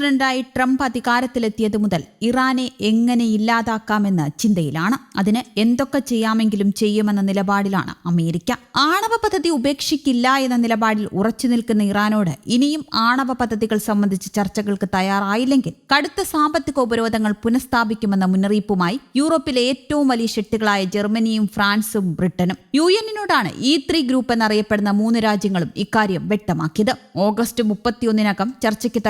പ്രസിഡന്റായി ട്രംപ് അധികാരത്തിലെത്തിയത് മുതൽ ഇറാനെ എങ്ങനെ ഇല്ലാതാക്കാമെന്ന് ചിന്തയിലാണ്. അതിന് എന്തൊക്കെ ചെയ്യാമെങ്കിലും ചെയ്യുമെന്ന നിലപാടിലാണ് അമേരിക്ക. ആണവ പദ്ധതി ഉപേക്ഷിക്കില്ല എന്ന നിലപാടിൽ ഉറച്ചു നിൽക്കുന്ന ഇറാനോട് ഇനിയും ആണവ പദ്ധതികൾ സംബന്ധിച്ച് ചർച്ചകൾക്ക് തയ്യാറായില്ലെങ്കിൽ കടുത്ത സാമ്പത്തിക ഉപരോധങ്ങൾ പുനഃസ്ഥാപിക്കുമെന്ന മുന്നറിയിപ്പുമായി യൂറോപ്പിലെ ഏറ്റവും വലിയ ശക്തികളായ ജർമ്മനിയും ഫ്രാൻസും ബ്രിട്ടനും. യു എന്നിനോടാണ് ഇ ത്രീ ഗ്രൂപ്പ് എന്നറിയപ്പെടുന്ന മൂന്ന് രാജ്യങ്ങളും ഇക്കാര്യം വ്യക്തമാക്കിയത്. ഓഗസ്റ്റ് മുപ്പത്തിയൊന്നിനകം ചർച്ചയ്ക്ക്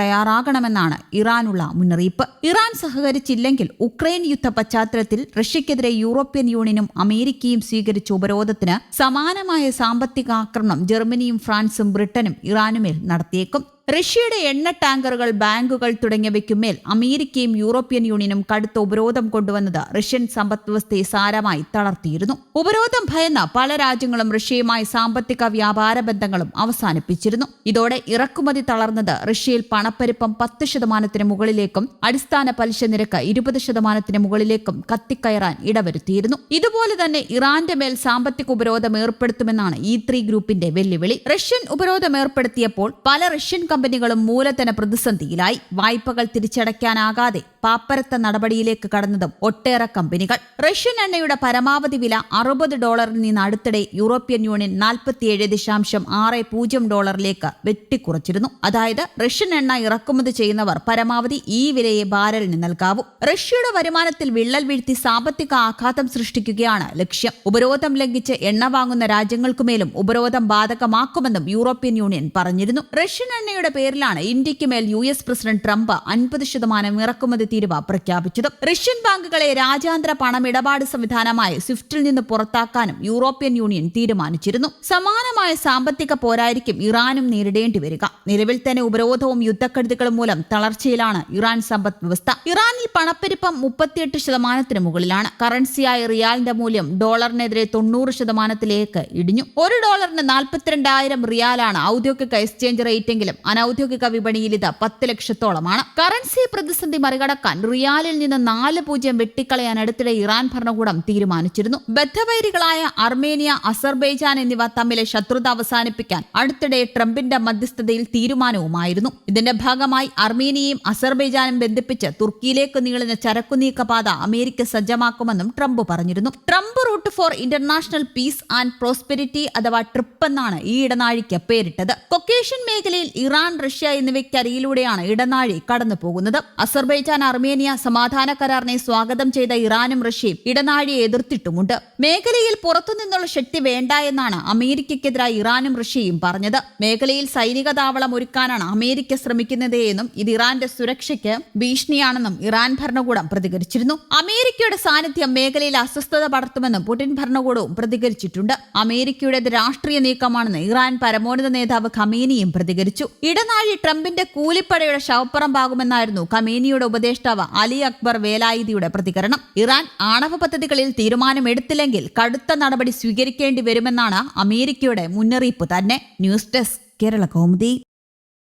തയ്യാറാകണമെന്നാണ് ഇറാനുള്ള മുന്നറിയിപ്പ്. ഇറാൻ സഹകരിച്ചില്ലെങ്കിൽ ഉക്രൈൻ യുദ്ധ പശ്ചാത്തലത്തിൽ റഷ്യക്കെതിരെ യൂറോപ്യൻ യൂണിയനും അമേരിക്കയും സ്വീകരിച്ച ഉപരോധത്തിന് സമാനമായ സാമ്പത്തിക ആക്രമണം ജർമ്മനിയും ഫ്രാൻസും ബ്രിട്ടനും ഇറാനുമേൽ നടത്തിയേക്കും. റഷ്യയുടെ എണ്ണ ടാങ്കറുകൾ ബാങ്കുകൾ തുടങ്ങിയവയ്ക്കുമേൽ അമേരിക്കയും യൂറോപ്യൻ യൂണിയനും കടുത്ത ഉപരോധം കൊണ്ടുവന്നത് റഷ്യൻ സമ്പദ്വ്യവസ്ഥയെ സാരമായി തളർത്തിയിരുന്നു. ഉപരോധം ഭയന്ന പല രാജ്യങ്ങളും റഷ്യയുമായി സാമ്പത്തിക വ്യാപാര ബന്ധങ്ങളും അവസാനിപ്പിച്ചിരുന്നു. ഇതോടെ ഇറക്കുമതി തളർന്നത് റഷ്യയിൽ പണപ്പെരുപ്പം പത്ത് ശതമാനത്തിന് മുകളിലേക്കും അടിസ്ഥാന പലിശ നിരക്ക് ഇരുപത് ശതമാനത്തിന് മുകളിലേക്കും കത്തിക്കയറാൻ ഇടവരുത്തിയിരുന്നു. ഇതുപോലെ തന്നെ ഇറാന്റെ മേൽ സാമ്പത്തിക ഉപരോധം ഏർപ്പെടുത്തുമെന്നാണ് ഇ ത്രീ ഗ്രൂപ്പിന്റെ വെല്ലുവിളി. റഷ്യൻ ഉപരോധം ഏർപ്പെടുത്തിയപ്പോൾ പല റഷ്യൻ കമ്പനികളും മൂലധന പ്രതിസന്ധിയിലായി. വായ്പകൾ തിരിച്ചടയ്ക്കാനാകാതെ പാപ്പരത്ത നടപടിയിലേക്ക് കടന്നതും ഒട്ടേറെ കമ്പനികൾ. റഷ്യൻ എണ്ണയുടെ പരമാവധി വില അറുപത് ഡോളറിൽ നിന്ന് അടുത്തിടെ യൂറോപ്യൻ യൂണിയൻ നാൽപ്പത്തിയേഴ് ദശാംശം ആറ് പൂജ്യം ഡോളറിലേക്ക് വെട്ടിക്കുറച്ചിരുന്നു. അതായത് റഷ്യൻ എണ്ണ ഇറക്കുമതി ചെയ്യുന്നവർ പരമാവധി ഈ വിലയെ ബാരലിന് നൽകാവൂ. റഷ്യയുടെ വരുമാനത്തിൽ വിള്ളൽ വീഴ്ത്തി സാമ്പത്തിക ആഘാതം സൃഷ്ടിക്കുകയാണ് ലക്ഷ്യം. ഉപരോധം ലംഘിച്ച് എണ്ണ വാങ്ങുന്ന രാജ്യങ്ങൾക്കുമേലും ഉപരോധം ബാധകമാക്കുമെന്നും യൂറോപ്യൻ യൂണിയൻ പറഞ്ഞിരുന്നു. റഷ്യൻ എണ്ണയുടെ പേരിലാണ് ഇന്ത്യയ്ക്ക് മേൽ യു എസ് പ്രസിഡന്റ് ട്രംപ് അൻപത് ശതമാനം ഇറക്കുമതി തീരുവ പ്രഖ്യാപിച്ചത്. റഷ്യൻ ബാങ്കുകളെ രാജ്യാന്തര പണമിടപാട് സംവിധാനമായ സ്വിഫ്റ്റിൽ നിന്ന് പുറത്താക്കാനും യൂറോപ്യൻ യൂണിയൻ തീരുമാനിച്ചിരുന്നു. സമാനമായ സാമ്പത്തിക പോരായിരിക്കും ഇറാനും നേരിടേണ്ടി വരിക. നിലവിൽ തന്നെ ഉപരോധവും യുദ്ധക്കെടുതികളും മൂലം തളർച്ചയിലാണ് ഇറാൻ സമ്പദ് വ്യവസ്ഥ. ഇറാനിൽ പണപ്പെരുപ്പം മുപ്പത്തിയെട്ട് ശതമാനത്തിന് മുകളിലാണ്. കറൻസിയായ റിയാലിന്റെ മൂല്യം ഡോളറിനെതിരെ തൊണ്ണൂറ് ശതമാനത്തിലേക്ക് ഇടിഞ്ഞു. ഒരു ഡോളറിന് നാൽപ്പത്തിരണ്ടായിരം റിയാലാണ് ഔദ്യോഗിക എക്സ്ചേഞ്ച് റേറ്റെങ്കിലും അനൌദ്യോഗിക വിപണിയിൽ ഇത് പത്ത് ലക്ഷത്തോളമാണ്. കറൻസി പ്രതിസന്ധി മറികടക്കാൻ റിയാലിൽ നിന്ന് നാല് പൂജ്യം വെട്ടിക്കളയാൻ അടുത്തിടെ ഇറാൻ ഭരണകൂടം തീരുമാനിച്ചിരുന്നു. ബദ്ധവൈരികളായ അർമേനിയ അസർബൈജാൻ എന്നിവ തമ്മിലെ ശത്രുത അവസാനിപ്പിക്കാൻ അടുത്തിടെ ട്രംപിന്റെ മധ്യസ്ഥതയിൽ തീരുമാനവുമായിരുന്നു. ഇതിന്റെ ഭാഗമായി അർമേനിയയും അസർബൈജാനും ബന്ധിപ്പിച്ച് തുർക്കിയിലേക്ക് നീളുന്ന ചരക്കുനീക്ക പാത അമേരിക്ക സജ്ജമാക്കുമെന്നും ട്രംപ് പറഞ്ഞിരുന്നു. Trump route for international peace and prosperity അഥവാ ട്രിപ്പ് എന്നാണ് ഈ ഇടനാഴിക്ക് പേരിട്ടത്. കൊക്കേഷ്യൻ മേഖലയിൽ ഇറാൻ റഷ്യ എന്നിവയ്ക്കരിയിലൂടെയാണ് ഇടനാഴി കടന്നു പോകുന്നത് അസർബൈജാൻ അർമേനിയ സമാധാന കരാറിനെ സ്വാഗതം ചെയ്ത ഇറാനും റഷ്യയും ഇടനാഴിയെ എതിർത്തിട്ടുമുണ്ട്. മേഖലയിൽ പുറത്തുനിന്നുള്ള ശക്തി വേണ്ട എന്നാണ് അമേരിക്കയ്ക്കെതിരായി ഇറാനും റഷ്യയും പറഞ്ഞത്. മേഖലയിൽ സൈനിക താവളം ഒരുക്കാനാണ് അമേരിക്ക ശ്രമിക്കുന്നത് എന്നും ഇത് ഇറാന്റെ സുരക്ഷയ്ക്ക് ഭീഷണിയാണെന്നും ഇറാൻ ഭരണകൂടം പ്രതികരിച്ചിരുന്നു. അമേരിക്കയുടെ സാന്നിധ്യം മേഖലയിൽ അസ്വസ്ഥത പടർത്തുമെന്നും പുടിൻ ഭരണകൂടവും പ്രതികരിച്ചിട്ടുണ്ട്. അമേരിക്കയുടേത് രാഷ്ട്രീയ നീക്കമാണെന്ന് ഇറാൻ പരമോന്നത നേതാവ് ഖമേനിയും പ്രതികരിച്ചു. ഇടനാഴി ട്രംപിന്റെ കൂലിപ്പടയുടെ ശവപ്പുറമ്പാകുമെന്നായിരുന്നു ഖമേനിയുടെ ഉപദേഷ്ടാവ് അലി അക്ബർ വേലായുധിയുടെ പ്രതികരണം. ഇറാൻ ആണവ പദ്ധതികളിൽ തീരുമാനമെടുത്തില്ലെങ്കിൽ കടുത്ത നടപടി സ്വീകരിക്കേണ്ടി വരുമെന്നാണ് അമേരിക്കയുടെ മുന്നറിയിപ്പ്. തന്നെ ന്യൂസ് ഡെസ്ക് കേരള കൗമുദി.